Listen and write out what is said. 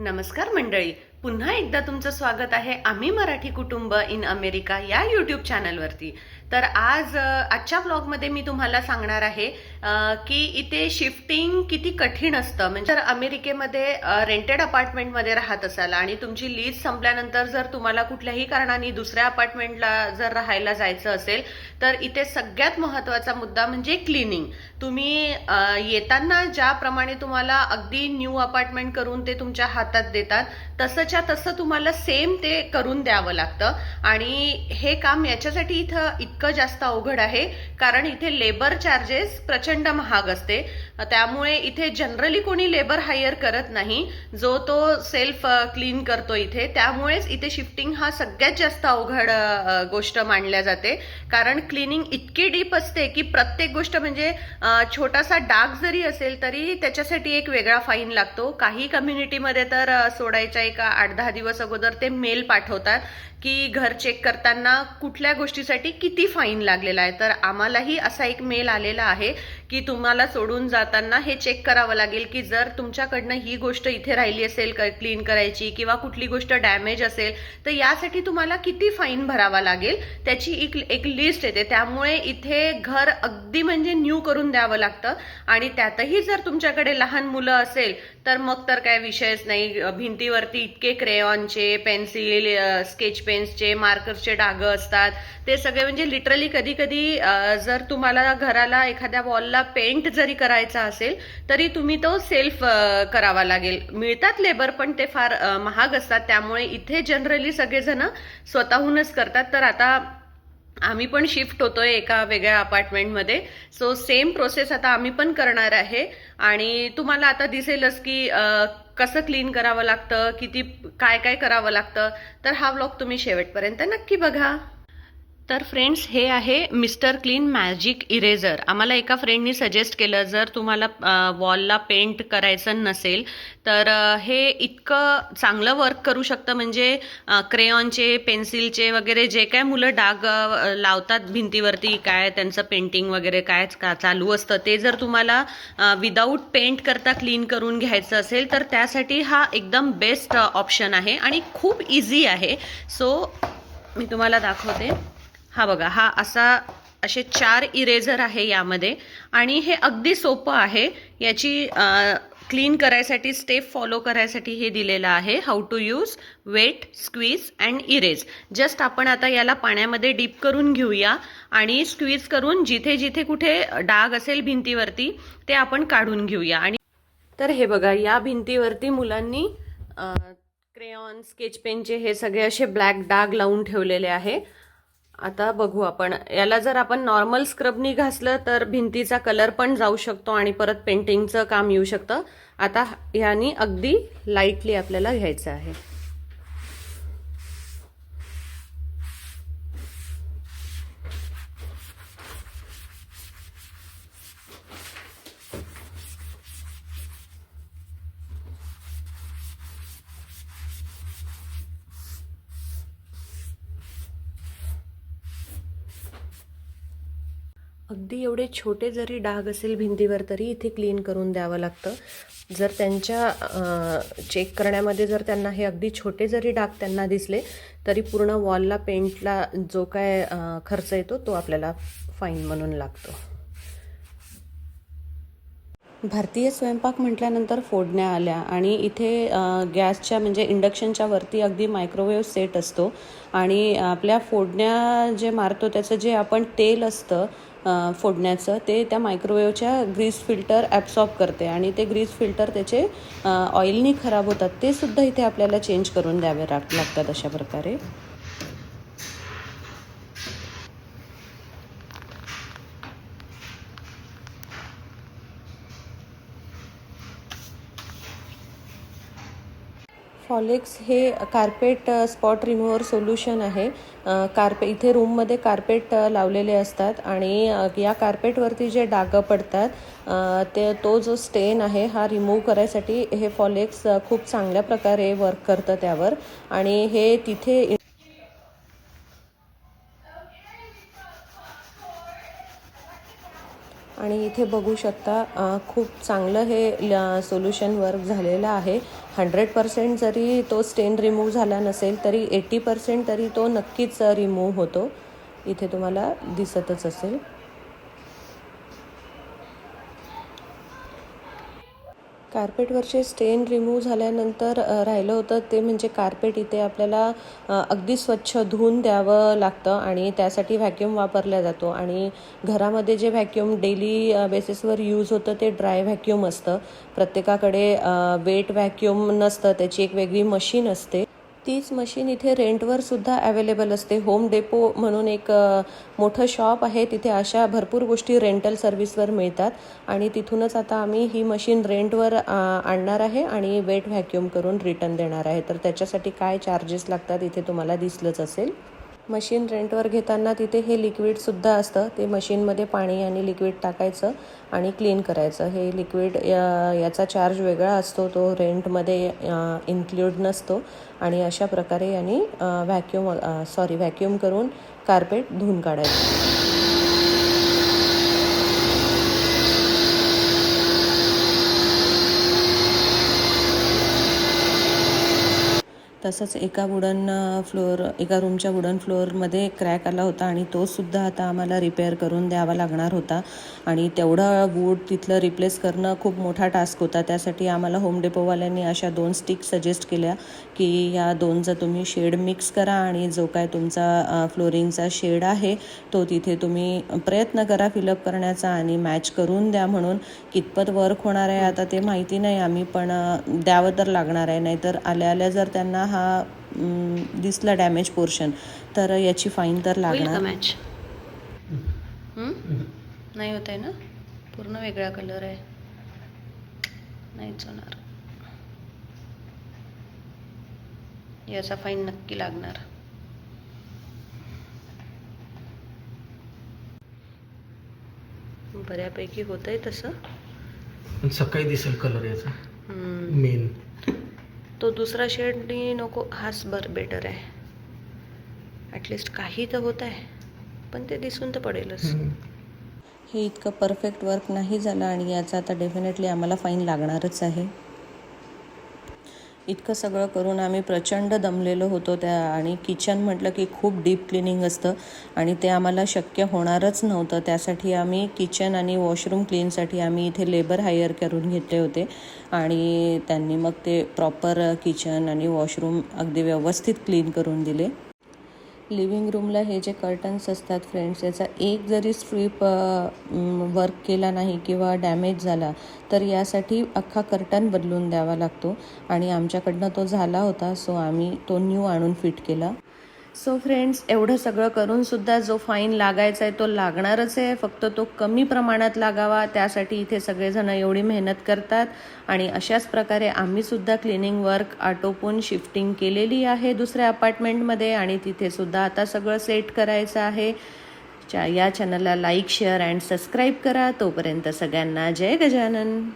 नमस्कार मंडळी. पुन्हा एकदा तुमचं स्वागत आहे आम्ही मराठी कुटुंब इन अमेरिका या यूट्यूब चॅनलवरती तर आज आजच्या ब्लॉगमध्ये मी तुम्हाला सांगणार आहे की इथे शिफ्टिंग किती कठीण असतं. म्हणजे जर अमेरिकेमध्ये रेंटेड अपार्टमेंटमध्ये राहत असाल आणि तुमची लीज संपल्यानंतर जर तुम्हाला कुठल्याही कारणाने दुसऱ्या अपार्टमेंटला जर राहायला जायचं असेल तर इथे सगळ्यात महत्त्वाचा मुद्दा म्हणजे क्लिनिंग तुम्ही येताना ज्याप्रमाणे तुम्हाला अगदी न्यू अपार्टमेंट करून ते तुमच्या हातात देतात तसं तसंच्या तसं तुम्हाला सेम ते करून द्यावं लागतं. आणि हे काम याच्यासाठी इथं इतकं जास्त अवघड आहे कारण इथे लेबर चार्जेस प्रचंड महाग असते. त्यामुळे इथे जनरली कोणी लेबर हायर करत नाही. जो तो सेल्फ क्लीन करतो इथे. त्यामुळेच इथे शिफ्टिंग हा सगळ्यात जास्त अवघड गोष्ट मानल्या जाते. कारण क्लिनिंग इतकी डीप असते की प्रत्येक गोष्ट म्हणजे छोटासा डाग जरी असेल तरी त्याच्यासाठी एक वेगळा फाईन लागतो. काही कम्युनिटीमध्ये तर सोडायच्या एका आठ दहा दिवस अगोदर ते मेल पाठवतात. की घर चेक करताना कुठल्या गोष्टीसाठी किती फाईन लागलेला आहे. तर आम्हालाही असा एक मेल आलेला आहे की तुम्हाला सोडून जाताना हे चेक करावं लागेल की जर तुमच्याकडनं ही गोष्ट इथे राहिली असेल क्लीन करायची किंवा कुठली गोष्ट डॅमेज असेल तर यासाठी तुम्हाला किती फाईन भरावा लागेल त्याची एक एक लिस्ट येते. त्यामुळे इथे घर अगदी म्हणजे न्यू करून द्यावं लागतं. आणि त्यातही जर तुमच्याकडे लहान मुलं असेल तर मग तर काय विषयच नाही. भिंतीवरती इतके क्रेयॉनचे पेन्सिल स्केच पेन्सचे मार्करचे डाग असतात. ते सगळे म्हणजे लिटरली कधी कधी जर तुम्हाला घराला एखाद्या वॉलला पेंट जरी करायचा असेल तरी तुम्ही तो सेल्फ करावा लागेल. मिळतात लेबर पण ते फार महाग असतात. त्यामुळे इथे जनरली सगळेजण स्वतःहूनच करतात. तर आता आम्ही पण शिफ्ट होतोय एका वेगळ्या अपार्टमेंटमध्ये. सो सेम प्रोसेस आता आम्ही पण करणार आहे. आणि तुम्हाला आता दिसेलच की कसं क्लीन करावं लागतं किती काय काय करावं लागतं. तर हा व्लॉग तुम्ही शेवटपर्यंत नक्की बघा. तर फ्रेंड्स हे आहे मिस्टर क्लीन मॅजिक इरेझर आम्हाला एका फ्रेंडनी सजेस्ट केलं जर तुम्हाला वॉलला पेंट करायचं नसेल तर हे इतकं चांगलं वर्क करू शकतं. म्हणजे क्रेयॉनचे पेन्सिलचे वगैरे जे काय मुलं डाग लावतात भिंतीवरती काय त्यांचं पेंटिंग वगैरे काय का चालू असतं ते जर तुम्हाला विदाऊट पेंट करता क्लीन करून घ्यायचं असेल तर त्यासाठी हा एकदम बेस्ट ऑप्शन आहे आणि खूप इझी आहे. सो मी तुम्हाला दाखवते. हा बघा हा असा असे चार इरेझर आहे यामध्ये. आणि हे अगदी सोपं आहे. याची क्लीन करायसाठी स्टेप फॉलो करायसाठी हे दिलेलं आहे. How to use wet squeeze and erase just आपण आता याला पाण्यामध्ये डीप करून घेऊया. आणि स्क्वीज करून जिथे जिथे कुठे डाग असेल भिंतीवरती ते आपण काढून घेऊया. आणि तर हे बघा या भिंतीवरती मुलांनी क्रेयॉन स्केच पेनचे हे सगळे असे ब्लॅक डाग लावून ठेवलेले आहे. आता बघू आपण. याला जर आपण नॉर्मल स्क्रबनी घासलं तर भिंतीचा कलर पण जाऊ शकतो आणि परत पेंटिंगचं काम येऊ शकतं. आता ह्यानी अगदी लाईटली आपल्याला घ्यायचं आहे. अगदी एवढे छोटे जरी डाग असेल भिंतीवर तरी इथे क्लीन करून द्यावं लागतं. जर त्यांच्या चेक करण्यामध्ये जर त्यांना हे अगदी छोटे जरी डाग त्यांना दिसले तरी पूर्ण वॉलला पेंटला जो काय खर्च येतो तो आपल्याला फाईन म्हणून लागतो. भारतीय स्वयंपाक म्हटल्यानंतर फोडण्या आल्या आणि इथे गॅसच्या म्हणजे इंडक्शनच्या वरती अगदी मायक्रोवेव्ह सेट असतो. आणि आपल्या फोडण्या जे मारतो त्याचं जे आपण तेल असतं फोडण्याचं ते त्या मायक्रोवेव्हच्या ग्रीस फिल्टर ॲब्सॉर्ब करते आणि ते ग्रीस फिल्टर त्याचे ऑइलनी खराब होतात ते सुद्धा इथे आपल्याला चेंज करून द्यावे लाग- लागतात अशा प्रकारे. फॉलेक्स हे कार्पेट स्पॉट रिमूव्हर सोल्युशन आहे. Uh, कार्पे इथे रूममध्ये कार्पेट uh, लावलेले असतात आणि uh, या कार्पेटवरती जे डागं पडतात ते तो जो स्टेन आहे हा रिमूव्ह करायसाठी हे फॉलेक्स खूप चांगल्या प्रकारे वर्क करतं त्यावर. आणि हे तिथे आणि इथे बघू शकता खूप चांगलं हे सोल्युशन वर्क झालेलं आहे. हंड्रेड पर्सेंट जरी तो स्टेन रिमूव्ह झाला नसेल तरी एटी पर्सेंट तरी तो नक्कीच रिमूव्ह होतो. इथे तुम्हाला दिसतच असेल. कार्पेटवरचे स्टेन रिमूव्ह झाल्यानंतर राहिलं होतं ते म्हणजे कार्पेट इथे आपल्याला अगदी स्वच्छ धुवून द्यावं लागतं आणि त्यासाठी व्हॅक्यूम वापरला जातो. आणि घरामध्ये जे व्हॅक्यूम डेली बेसिसवर यूज होतं ते ड्राय व्हॅक्यूम असतं. प्रत्येकाकडे वेट व्हॅक्यूम नसतं त्याची एक वेगळी मशीन असते. तीच मशीन इथे रेंटवर सुद्धा अवेलेबल असते. होम डेपो म्हणून एक मोठं शॉप आहे. तिथे अशा भरपूर गोष्टी रेंटल सर्व्हिसवर मिळतात. आणि तिथूनच आता आम्ही ही मशीन रेंटवर आणणार आहे आणि वेट व्हॅक्यूम करून रिटर्न देणार आहे. तर त्याच्यासाठी काय चार्जेस लागतात इथे तुम्हाला दिसलंच असेल. मशीन रेंटवर घेताना तिथे हे लिक्विडसुद्धा असतं. ते मशीनमध्ये पाणी आणि लिक्विड टाकायचं आणि क्लीन करायचं. हे लिक्विड या याचा चार्ज वेगळा असतो तो रेंटमध्ये इन्क्ल्यूड नसतो आणि अशा प्रकारे यांनी व्हॅक्यूम सॉरी व्हॅक्यूम करून कार्पेट धुवून काढायचं. तसंच एका वुडन फ्लोअर एका रूमच्या वुडन फ्लोअरमध्ये क्रॅक आला होता आणि तोसुद्धा आता आम्हाला रिपेअर करून द्यावा लागणार होता. आणि तेवढं वूड तिथलं रिप्लेस करणं खूप मोठा टास्क होता. त्यासाठी आम्हाला होम डेपोवाल्यांनी अशा दोन स्टिक सजेस्ट केल्या की या दोनचा तुम्ही शेड मिक्स करा आणि जो काय तुमचा फ्लोरिंगचा शेड आहे तो तिथे तुम्ही प्रयत्न करा फिलअप करण्याचा आणि मॅच करून द्या म्हणून. कितपत वर्क होणार आहे आता ते माहिती नाही आम्ही पण द्यावं तर लागणार आहे. नाहीतर आल्या आल्या जर त्यांना हा म, दिसला डॅमेज पोर्शन तर याची फाईन तर लागणार. मॅच नाही होत आहे ना? पूर्ण वेगळा कलर आहे. नाहीच होणार. याचा फाईन नक्की लागणार. बऱ्यापैकी होत आहे तसं. पण सकाळी दिसेल कलर याचा. मेन तो दुसरा शेडनी नको हाच बर बेटर आहे. ॲटलिस्ट काही तर होत आहे पण ते दिसून तर पडेलच. हे इतकं परफेक्ट वर्क नाही झालं आणि याचा आता डेफिनेटली आम्हाला फाईन लागणारच आहे. इतकं सगळं करून आम्ही प्रचंड दमलेलो होतो त्या आणि किचन म्हटलं की खूप डीप क्लिनिंग असतं आणि ते आम्हाला शक्य होणारच नव्हतं. त्यासाठी आम्ही किचन आणि वॉशरूम क्लीनसाठी आम्ही इथे लेबर हायर करून घेतले होते आणि त्यांनी मग ते प्रॉपर किचन आणि वॉशरूम अगदी व्यवस्थित क्लीन करून दिले. लिव्हिंग रूमला हे जे कर्टन्स असतात फ्रेंड्स याचा एक जरी स्ट्रीप वर्क केला नाही किंवा डॅमेज झाला तर यासाठी अख्खा कर्टन बदलून द्यावा लागतो. आणि आमच्याकडनं तो झाला होता सो आम्ही तो न्यू आणून फिट केला. सो फ्रेंड्स एवढं सगळं करून सुद्धा जो फाईन लागायचा आहे तो लागणारच आहे. फक्त तो कमी प्रमाणात लागावा. त्यासाठी इथे सगळेजण एवढी मेहनत करतात. आणि अशाच प्रकारे आम्ही सुद्धा क्लिनिंग वर्क आटोपून शिफ्टिंग केलेली आहे दुसऱ्या अपार्टमेंटमध्ये आणि तिथे सुद्धा आता सगळं सेट करायचं आहे. च्या या चॅनलला लाईक शेअर अँड सबस्क्राईब करा. तोपर्यंत सगळ्यांना जय गजानन.